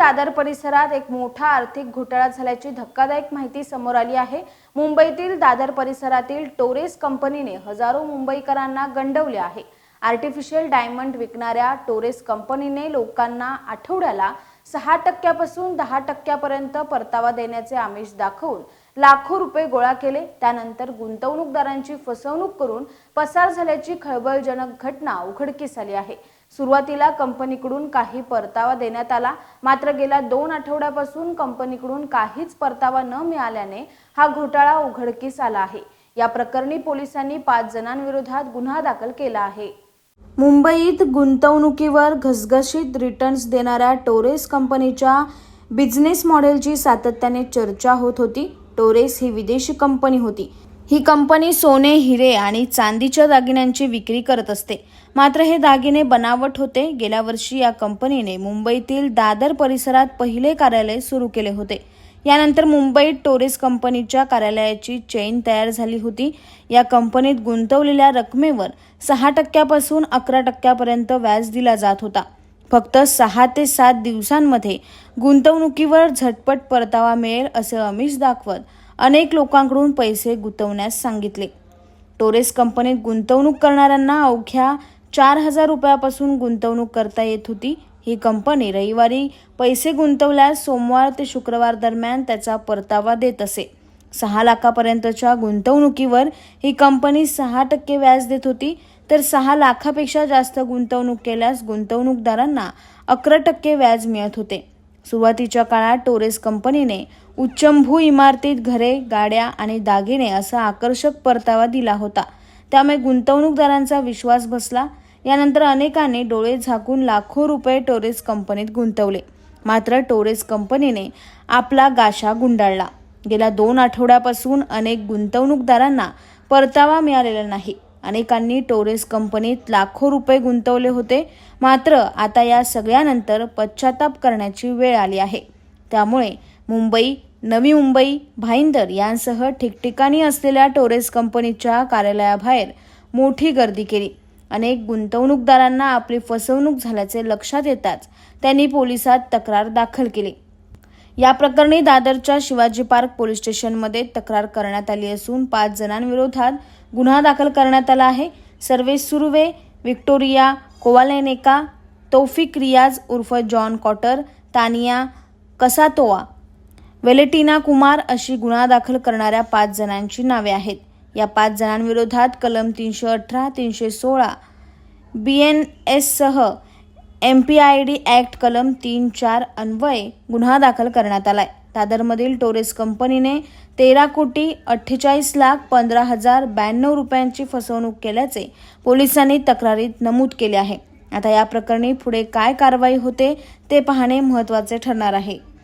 दादर परिसरात एक मोठा आर्थिक घोटाळा झाल्याची धक्कादायक माहिती समोर आली आहे. मुंबईतील दादर परिसरातील टोरेस कंपनीने हजारो मुंबईकरांना गंडवले आहे. आर्टिफिशियल डायमंड विकणाऱ्या टोरेस कंपनीने लोकांना आठवड्याला सहा टक्क्यापासून दहा टक्क्यापर्यंत परतावा देण्याचे आमिष दाखवून लाखो रुपये गोळा केले. त्यानंतर गुंतवणूकदारांची फसवणूक करून पसार झाल्याची खळबळजनक घटना उघडकीस आली आहे. सुरुवातीला कंपनीकडून काही परतावा देण्यात आला. मात्र गेल्या दोन आठवड्यापासून कंपनीकडून काहीच परतावा न मिळाल्याने हा घोटाळा उघडकीस आला आहे. या प्रकरणी पोलिसांनी पाच जणांविरोधात गुन्हा दाखल केला आहे. मुंबईत गुंतवणुकीवर घसघशीत रिटर्न्स देणाऱ्या टोरेस कंपनीच्या बिझनेस मॉडेलची सातत्याने चर्चा होत होती. टोरेस ही विदेशी कंपनी होती. ही कंपनी सोने हिरे आणि चांदीच्या दागिन्यांची विक्री करत असते. मात्र हे दागिने बनावट होते. गेल्या वर्षी या कंपनीने मुंबईतील दादर परिसरात पहिले कार्यालय सुरू केले होते. यानंतर मुंबईत टोरेस कंपनीच्या कार्यालयाची चेन तयार झाली होती. या कंपनीत गुंतवलेल्या रकमेवर सहा टक्क्यापासून अकरा टक्क्यापर्यंत व्याज दिला जात होता. फक्त सहा ते सात दिवसांमध्ये गुंतवणुकीवर झटपट परतावा मिळेल असे अमिष दाखवत अनेक लोकांकडून पैसे गुंतवण्यास सांगितले. टोरेस कंपनीत गुंतवणूक करणाऱ्यांना अवघ्या चार हजार रुपयापासून गुंतवणूक करता येत होती. ही कंपनी रविवारी पैसे गुंतवल्यास सोमवार ते शुक्रवार दरम्यान त्याचा परतावा देत असे. सहा लाखापर्यंतच्या गुंतवणुकीवर ही कंपनी सहा टक्के व्याज देत होती तर सहा लाखापेक्षा जास्त गुंतवणूक केल्यास गुंतवणूकदारांना अकरा टक्के व्याज मिळत होते. सुरुवातीच्या काळात टोरेस कंपनीने उच्चंभू इमारतीत घरे गाड्या आणि दागिने असा आकर्षक परतावा दिला होता. त्यामुळे गुंतवणूकदारांचा विश्वास बसला. यानंतर अनेकांनी डोळे झाकून लाखो रुपये टोरेस कंपनीत गुंतवले. मात्र टोरेस कंपनीने आपला गाशा गुंडाळला. गेल्या दोन आठवड्यापासून अनेक गुंतवणूकदारांना परतावा मिळालेला नाही. अनेकांनी टोरेस कंपनीत लाखो रुपये गुंतवले होते. मात्र आता या सगळ्यानंतर पश्चाताप करण्याची वेळ आली आहे. त्यामुळे मुंबई नवी मुंबई भाईंदर यांसह ठिकठिकाणी असलेल्या टोरेस कंपनीच्या कार्यालयाबाहेर मोठी गर्दी केली. अनेक गुंतवणूकदारांना आपली फसवणूक झाल्याचे लक्षात येताच त्यांनी पोलिसात तक्रार दाखल केली. या प्रकरणी दादरच्या शिवाजी पार्क पोलीस स्टेशनमध्ये तक्रार करण्यात आली असून पाच जणांविरोधात गुन्हा दाखल करण्यात आला आहे. सर्वेश सुर्वे विक्टोरिया कोवालेनेका तौफिक रियाज उर्फ जॉन कॉटर तानिया कसातोआ वेलेटिना कुमार अशी गुन्हा दाखल करणाऱ्या पाच जणांची नावे आहेत. या पाच जणांविरोधात कलम तीनशे अठरा तीनशे सोळा B N एससह M P I D act कलम तीन चार अन्वये गुन्हा दाखल करण्यात आलाय. दादरमधील टोरेस कंपनीने तेरा कोटी अठ्ठेचाळीस लाख पंधरा हजार ब्याण्णव रुपयांची फसवणूक केल्याचे पोलिसांनी तक्रारीत नमूद केले आहे. आता या प्रकरणी पुढे काय कारवाई होते ते पाहणे महत्त्वाचे ठरणार आहे.